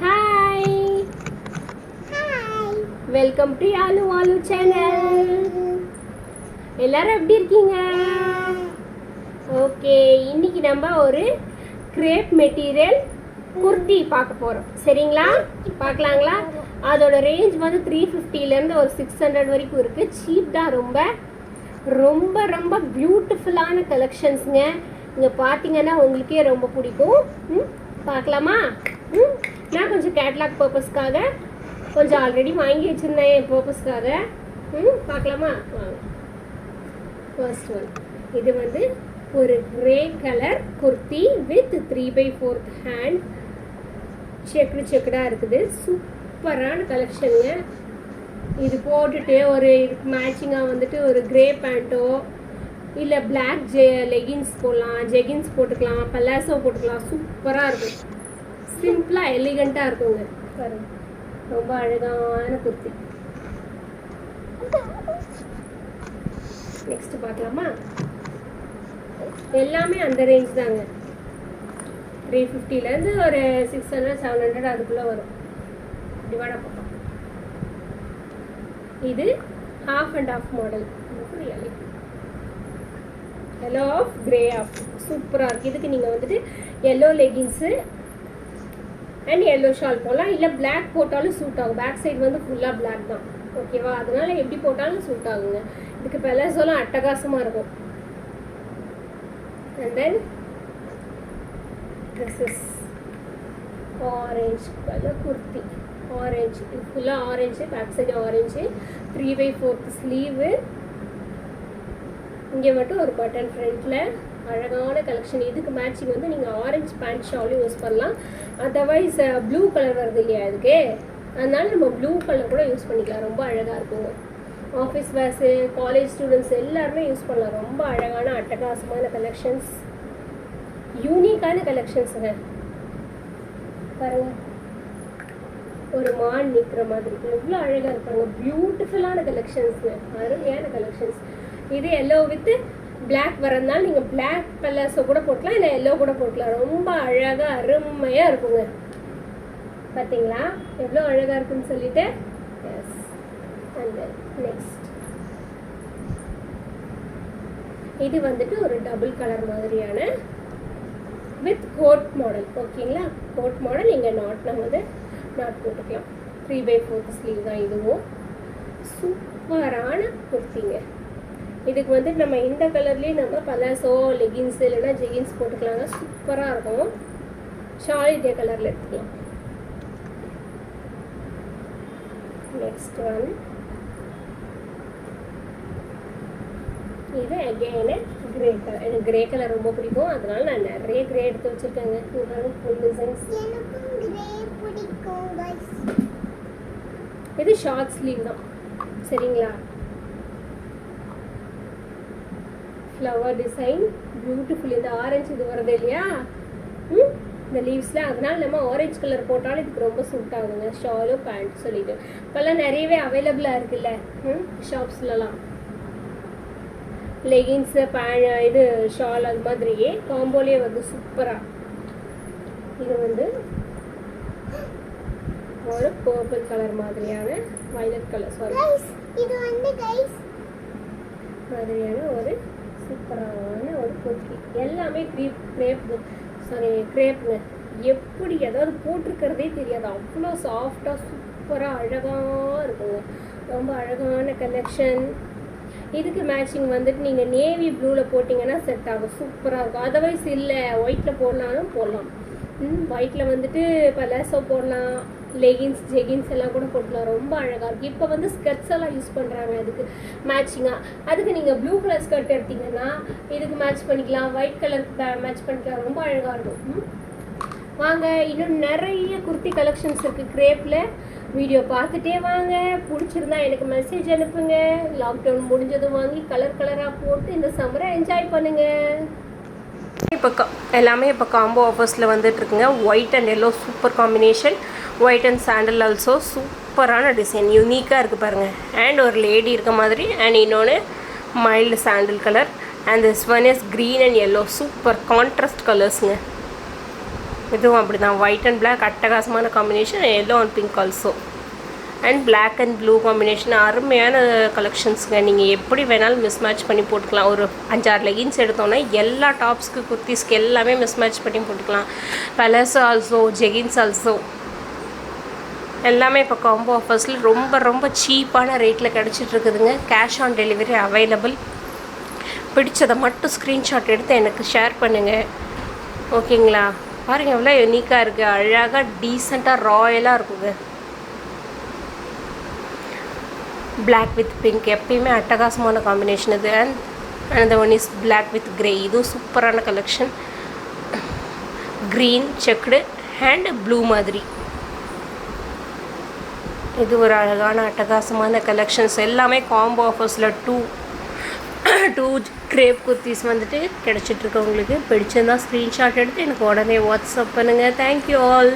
Hi welcome to Aalu Aalu channel எல்லாரும் எப்படி இருக்கீங்க? ஓகே இன்னைக்கு நம்ம ஒரு கிரேப் மெட்டீரியல் குர்த்தி பார்க்க போகிறோம் சரிங்களா? பார்க்கலாங்களா? அதோட ரேஞ்ச் வந்து த்ரீ ஃபிஃப்டிலேருந்து ஒரு சிக்ஸ் ஹண்ட்ரட் வரைக்கும் இருக்குது சீப் தான் ரொம்ப ரொம்ப ரொம்ப பியூட்டிஃபுல்லான கலெக்ஷன்ஸுங்க இங்கே பார்த்தீங்கன்னா உங்களுக்கே ரொம்ப பிடிக்கும். பார்க்கலாமா? ம் நான் கொஞ்சம் கேட்லாக் பர்பஸ்க்காக கொஞ்சம் ஆல்ரெடி வாங்கி வச்சுருந்தேன் என் பர்பஸ்க்காக ம் பார்க்கலாமா? வாங்க. ஃபர்ஸ்ட் ஒன் இது வந்து ஒரு grey colour kurti with three by fourth hand checked செக்குடாக இருக்குது. சூப்பரான கலெக்ஷனுங்க இது போட்டுட்டு ஒரு மேட்சிங்காக வந்துட்டு ஒரு கிரே பேண்ட்டோ இல்லை பிளாக் ஜெ லெகின்ஸ் போடலாம் ஜெகின்ஸ் போட்டுக்கலாம் பல்லாசோ போட்டுக்கலாம். சூப்பராக இருக்கும். சிம்பிளாக எலிகண்ட்டாக இருக்குங்க. பாருங்க. ரொம்ப அழகான குர்த்தி நெக்ஸ்ட் பார்க்கலாமா? எல்லாமே அந்த ரேஞ்ச் தாங்க. த்ரீ ஃபிஃப்டிலேருந்து ஒரு சிக்ஸ் ஹண்ட்ரட் செவன் ஹண்ட்ரட் அதுக்குள்ளே வரும். டிவைட் பார்க்கலாம் இது half and half model yellow half grey half சூப்பராக இருக்குது இதுக்கு நீங்கள் வந்துட்டு yellow leggings and yellow shawl போடலாம். இல்லை பிளாக் போட்டாலும் சூட் ஆகும். பேக் சைடு வந்து ஃபுல்லாக பிளாக் தான். ஓகேவா அதனால எப்படி போட்டாலும் சூட் ஆகுங்க. இதுக்கு பெலசோலாம் அட்டகாசமாக இருக்கும். And then dresses orange colour kurti orange இது ஃபுல்லாக orange back side orange three by fourth sleeve இங்கே மட்டும் ஒரு பட்டன் ஃப்ரண்ட்டில் அழகான கலெக்ஷன் இதுக்கு மேட்சிங் வந்து நீங்கள் ஆரஞ்சு பேண்ட் ஷாலும் யூஸ் பண்ணலாம். அதர்வைஸ் ப்ளூ கலர் வருது இல்லையா இதுக்கு? அதனால நம்ம ப்ளூ கலர் கூட யூஸ் பண்ணிக்கலாம். ரொம்ப அழகாக இருக்கும் ஆஃபீஸ் வேர்ஸு காலேஜ் ஸ்டூடெண்ட்ஸ் எல்லாருமே யூஸ் பண்ணலாம். ரொம்ப அழகான அட்டகாசமான கலெக்ஷன்ஸ் யூனிக்கான கலெக்ஷன்ஸுங்க பாருங்க. ஒரு மான் நிற்கிற மாதிரி. எவ்வளோ அழகாக இருப்பாங்க பியூட்டிஃபுல்லான கலெக்ஷன்ஸுங்க அருமையான கலெக்ஷன்ஸ் இது எல்லோ வித்து பிளாக் வரதுனால நீங்கள் பிளாக் கலர்ஸை கூட போட்டலாம் இல்லை எல்லோ கூட போட்டலாம் ரொம்ப அழகாக அருமையாக இருக்குங்க. பார்த்தீங்களா எவ்வளோ அழகாக இருக்குன்னு சொல்லிட்டு? எஸ் அண்ட் நெக்ஸ்ட் இது வந்துட்டு ஒரு டபுள் கலர் மாதிரியான வித் கோட் மாடல் ஓகேங்களா? கோட் மாடல் இங்கே நாட் நம்ம வந்து நாட் போட்டுக்கலாம். த்ரீ பை ஃபோர்த் ஸ்லீவ் தான் இதுவும். சூப்பரான குர்த்திங்க. இதுக்கு வந்து நம்ம இந்த கலர்லேயே நம்ம பலாசோ லெகின்ஸ் இல்லைன்னா ஜெகின்ஸ் போட்டுக்கலாங்க. சூப்பராக இருக்கும். ஷால் இதே கலரில் எடுத்துக்கலாம். நெக்ஸ்ட் ஒன் இது அகெயின் கிரே கலர் எனக்கு கிரே கலர் ரொம்ப பிடிக்கும். அதனால நான் நிறைய கிரே எடுத்து வச்சுருக்கேங்க. Full designs. இது ஷார்ட் ஸ்லீவ் தான். சரிங்களா? ஃப்ளவர் டிசைன் பியூட்டிஃபுல் இந்த ஆரஞ்சு இது வருது இல்லையா? இந்த லீவ்ஸில் அதனால நம்ம ஆரஞ்சு கலர் போட்டாலும் இதுக்கு ரொம்ப சூட் ஆகுங்க. ஷாலு பேண்ட் சொல்லிட்டு. இப்போல்லாம் நிறையவே அவைலபிளாக இருக்குல்ல? ஷாப்ஸ்லலாம் லெகின்ஸு பே இது ஷால் அது மாதிரியே காம்போலேயே வந்து சூப்பராக இது வந்து ஒரு பர்பிள் கலர் மாதிரியான வயலட் கலர் சாரி இது வந்து மாதிரியான ஒரு சூப்பரான ஒரு குர்த்தி எல்லாமே க்ரீப் க்ரேப்பு சாரி கிரேப்புங்க எப்படி ஏதாவது போட்டிருக்கிறதே தெரியாது. அவ்வளோ சாஃப்டாக சூப்பராக அழகாக இருக்குங்க ரொம்ப அழகான கலெக்ஷன் இதுக்கு மேட்சிங் வந்துட்டு நீங்கள் நேவி ப்ளூவில் போட்டிங்கன்னா செட் ஆகும். சூப்பராக இருக்கும். அதர்வைஸ் இல்லை ஒயிட்டில் போடலாம்னு போடலாம். ம் ஒயிட்டில் வந்துட்டு பலாசோ போடலாம். லெகின்ஸ் ஜெகின்ஸ் எல்லாம் கூட போட்டுக்கலாம். ரொம்ப அழகாக இருக்கும் இப்போ வந்து ஸ்கர்ட்ஸ் எல்லாம் யூஸ் பண்ணுறாங்க அதுக்கு மேட்சிங்காக அதுக்கு நீங்கள் ப்ளூ கலர் ஸ்கர்ட் எடுத்தீங்கன்னா இதுக்கு மேட்ச் பண்ணிக்கலாம். ஒயிட் கலர் மேட்ச் பண்ணிக்கலாம். ரொம்ப அழகாக இருக்கும். வாங்க இன்னும் நிறைய குர்த்தி கலெக்ஷன்ஸ் இருக்குது கிரேப்பில் வீடியோ பார்த்துட்டே வாங்க. பிடிச்சிருந்தா எனக்கு மெசேஜ் அனுப்புங்க. லாக்டவுன் முடிஞ்சதும் வாங்கி கலர் கலராக போட்டு இந்த சம்மரை என்ஜாய் பண்ணுங்கள் இப்போ க எல்லாமே இப்போ காம்போ ஆஃபர்ஸில் வந்துட்டுருக்குங்க. White and yellow super combination white and sandal also சூப்பரான டிசைன் யூனிக்காக இருக்குது பாருங்கள் அண்ட் ஒரு லேடி இருக்க மாதிரி அண்ட் இன்னொன்று mild sandal colour and this one is green and yellow super contrast கலர்ஸுங்க இதுவும் அப்படி தான் ஒயிட் அண்ட் பிளாக் அட்டகாசமான combination yellow and pink also and black and blue combination அருமையான கலெக்ஷன்ஸுங்க நீங்கள் எப்படி வேணாலும் மிஸ் மேட்ச் பண்ணி போட்டுக்கலாம். ஒரு அஞ்சாறு லெகின்ஸ் எடுத்தோன்னா எல்லா டாப்ஸ்க்கு குர்த்திஸ்க்கு எல்லாமே மிஸ் மேட்ச் பண்ணி போட்டுக்கலாம். பலஸ் ஆல்சோ ஜெகின்ஸ் ஆல்சோ எல்லாமே இப்போ காம்போ ஆஃபர்ஸில் ரொம்ப ரொம்ப சீப்பான ரேட்டில் கிடச்சிட்டு இருக்குதுங்க. கேஷ் ஆன் டெலிவரி அவைலபிள் பிடிச்சதை மட்டும் ஸ்க்ரீன்ஷாட் எடுத்து எனக்கு ஷேர் பண்ணுங்கள் ஓகேங்களா பாருங்கள் எவ்வளோ யூனிக்காக இருக்குது அழகாக டீசெண்டாக ராயலாக இருக்குங்க. பிளாக் வித் பிங்க் எப்பயுமே அட்டகாசமான காம்பினேஷன் இது. And and one is black with grey இதுவும் சூப்பரான collection green checked and blue மாதிரி. இது ஒரு அழகான அட்டகாசமான கலெக்ஷன்ஸ் எல்லாமே காம்போ ஆஃபர்ஸில் டூ டூ கிரேப் குர்த்திஸ் வந்துட்டு கிடச்சிட்ருக்கு உங்களுக்கு. பிடிச்சிருந்தா ஸ்க்ரீன்ஷாட் எடுத்து எனக்கு உடனே வாட்ஸ்அப் பண்ணுங்கள் தேங்க்யூ ஆல்